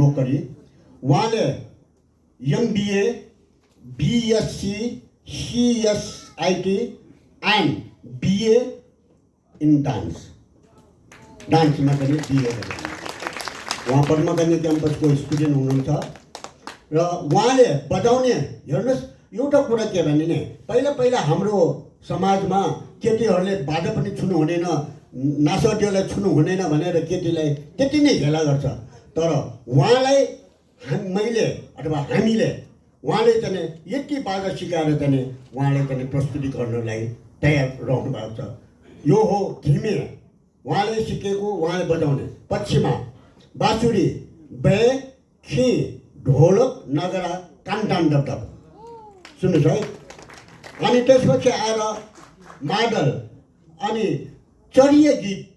नोकरी। उहाँले MBA BSc CSIT and BA in dance डान्समा पनि बिए उहाँ पद्मकन्या क्याम्पसको स्टुडेन्ट हुनुहुन्छ। र उहाँले बजाउने हेर्नुहोस् एउटा कुरा के भने नि पहिला पहिला हाम्रो समाजमा केटीहरूले बाजा पनि छुनु हुँदैन नासवाटीहरूलाई छुनु हुँदैन भनेर केटीलाई त्यति नै हेला गर्छ। तर उहाँलाई हाम- मैले अथवा हामीले उहाँले चाहिँ यति बाजा सिकाएर चाहिँ उहाँले चाहिँ प्रस्तुति गर्नलाई तयार रहनु भएको छ। यो हो घिमे उहाँले सिकेको उहाँले बजाउने। पछिमा बाँसुरी बे खी ढोलक नगरा कान्टान डबडब सुन्नुहोस् है? अनि त्यसपछि आएर मादल अनि चरिय गीत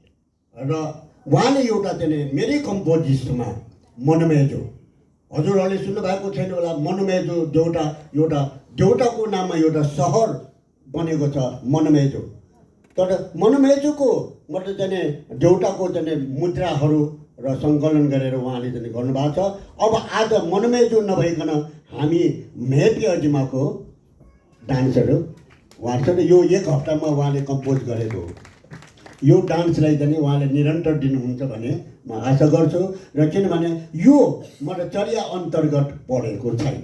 र उहाँले एउटा चाहिँ मेरै कम्पोजिसमा मनमेजो। हजुरहरूले सुन्नुभएको छैन होला मनमेजो देउटा एउटा देउटाको नाममा एउटा सहर बनेको छ मनमेजो। तर मनमेजोको मतलब चाहिँ देउटाको चाहिँ मुद्राहरू र सङ्कलन गरेर उहाँले चाहिँ गर्नुभएको छ। अब आज मनमेजो नभइकन हामी मेपी अजिमाको डान्सहरू उहाँहरू यो एक हप्तामा उहाँले कम्पोज गरेको हो। यो डान्सलाई चाहिँ उहाँले निरन्तर दिनुहुन्छ भन्ने म आशा गर्छु र किनभने यो मलाई चर्या अन्तर्गत पढेको छैन।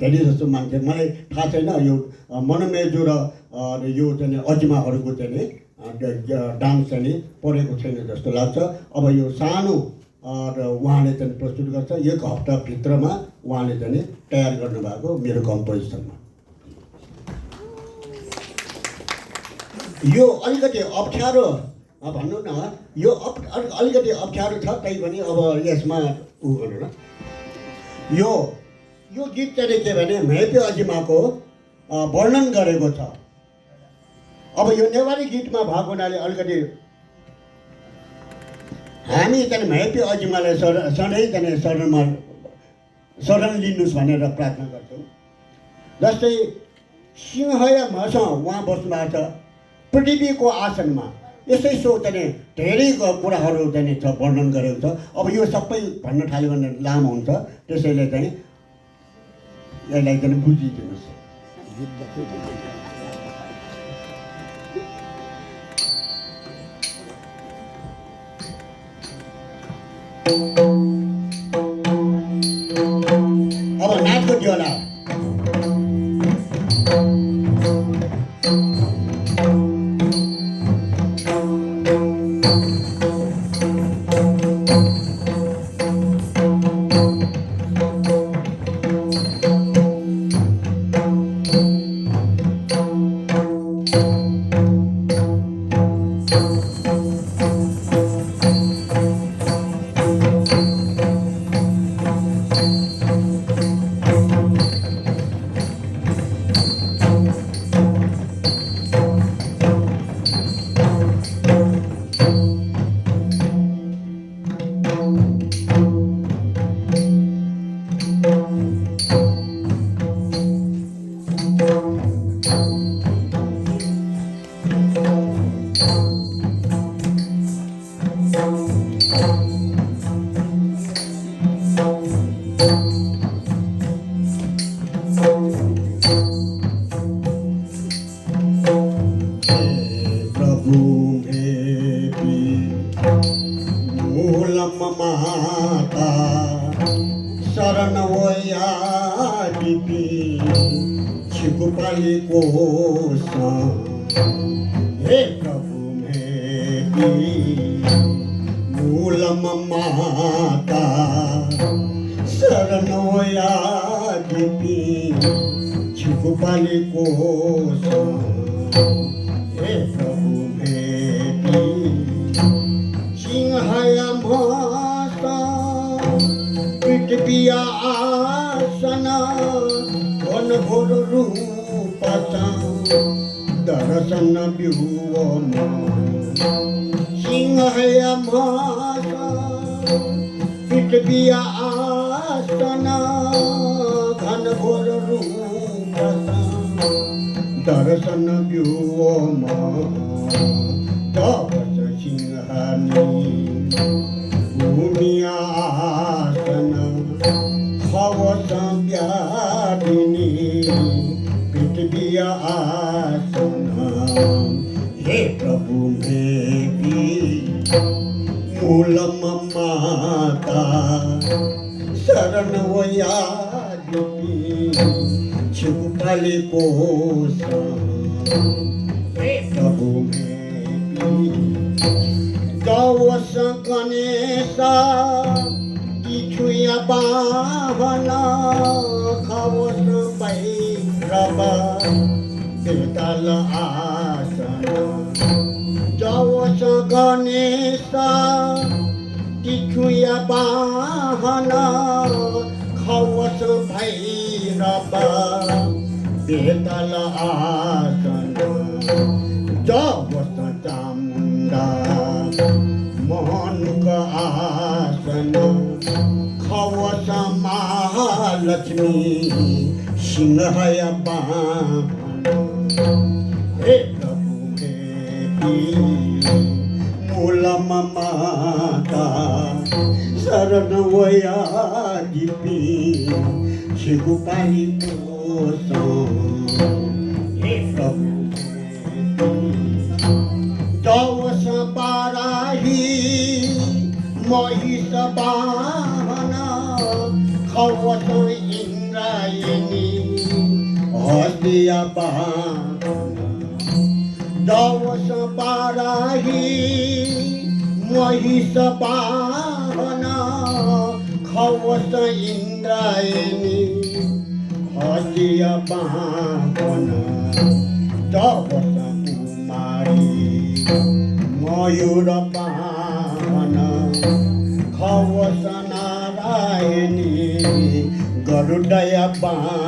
धेरै जस्तो मान्छे मलाई थाहा छैन यो मनमेजो र यो चाहिँ अजिमाहरूको चाहिँ डान्स चाहिँ पढेको छैन जस्तो लाग्छ। अब यो सानो र उहाँले चाहिँ प्रस्तुत गर्छ एक हप्ताभित्रमा उहाँले चाहिँ तयार गर्नुभएको मेरो कम्पोजिसनमा। यो अलिकति अप्ठ्यारो अ, भन्नु न यो अप अलिक- अलिकति अप्ठ्यारो छ तैपनि अब यसमा उ गर्नु न। यो यो गीत चाहिँ के भने मेपे अजिमाको वर्णन गरेको छ। अब यो नेवारी गीतमा भएको हुनाले अलिकति हामी चाहिँ मेपे अजिमालाई सर सधैँ चाहिँ शरणमा शरण लिनुहोस् भनेर प्रार्थना गर्छौँ। जस्तै सिंह या मस उहाँ बस्नु भएको छ। पृथ्वीको आसनमा यसै सो चाहिँ धेरै कुराहरू चाहिँ छ वर्णन गरेको छ। अब यो सबै भन्न थाल्यो भने लामो हुन्छ। त्यसैले चाहिँ यसलाई चाहिँ बुझिदिनुहोस्। अब नाचको दियोला ચરણ હોયારી છીગુપાલી કોસ હે પ્રભુ મેરી મૂલમ માતા, શરણ હોયારી છીગુપાલી કોસ હે પ્રભુ મેરી, સિંહયા পিয়া আসনা ঘন ঘোর রূপাতা, দর্শন বিহুবন সিংহ পিঠ পিয়া আসনা ঘন ঘোর রূপাতা, দর্শন বিহুবন তপস সিংহানি ভূমিয়া ప్రభునేకి మూలమ్మ శరణవయాది చుటలి కోసం దవస గణేశ ఇచ్చుయ బాహల ఖవస పై ప్రభ Tala Asana হংস গণেশ কিছুয়া বাহন খবস ভৈরব বেতল আসন জবত চামুণ্ডা মোহনক আসন খবস মহালক্ষ্মী সিংহয় বাহন হে ಮೂಲಮಮದ ಶರಣವಯಾಗಿಪಿ ಸಿಗುಪಾಯಿ ಕೋಸೋ ದವಸ ಪಾರಾಹಿ ಮಹಿಷ ಪಾವನ ಖವಸ ಇಂದ್ರಾಯಣಿ ಹಸಿಯ ಬಾ দশ পারাহি মহিষ পাহন, খবস ইন্দ্রায়ণী হজিয়া পাহন। দশ কুমারী, ময়ূর পাহন, খবস নারায়ণী, গরুডয়া পাহন।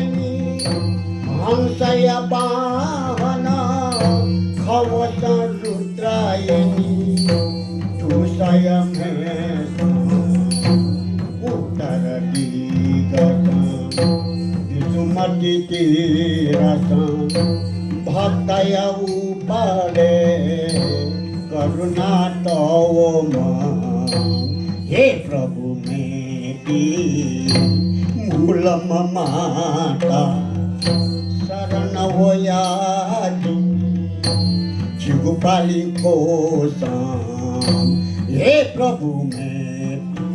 সংশয় বাহন খবত রুদ্রায়ণী তুষয় উত্তর দিগমতি তীরস ভক্তয় উপরে। করুণা তব হে প্রভু মেটি মূল মাতা। olhado Digo pra lhe coçar E provo mesmo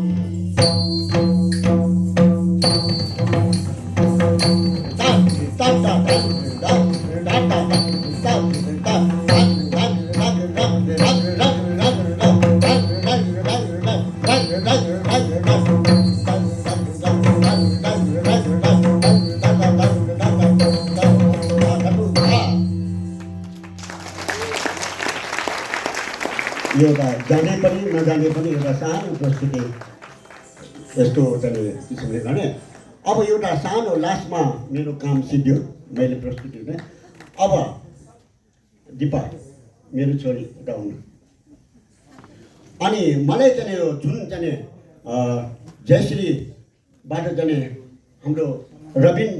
एउटा जाने पनि नजाने पनि एउटा सानो प्रस्तुति यस्तो चाहिँ किसिमले गर्ने अब एउटा सानो लास्टमा मेरो काम सिद्धियो मैले प्रस्तुति हुने अब दिपा मेरो छोरी एउटा हुनु अनि मलाई चाहिँ यो जुन चाहिँ जयश्रीबाट चाहिँ हाम्रो रबिन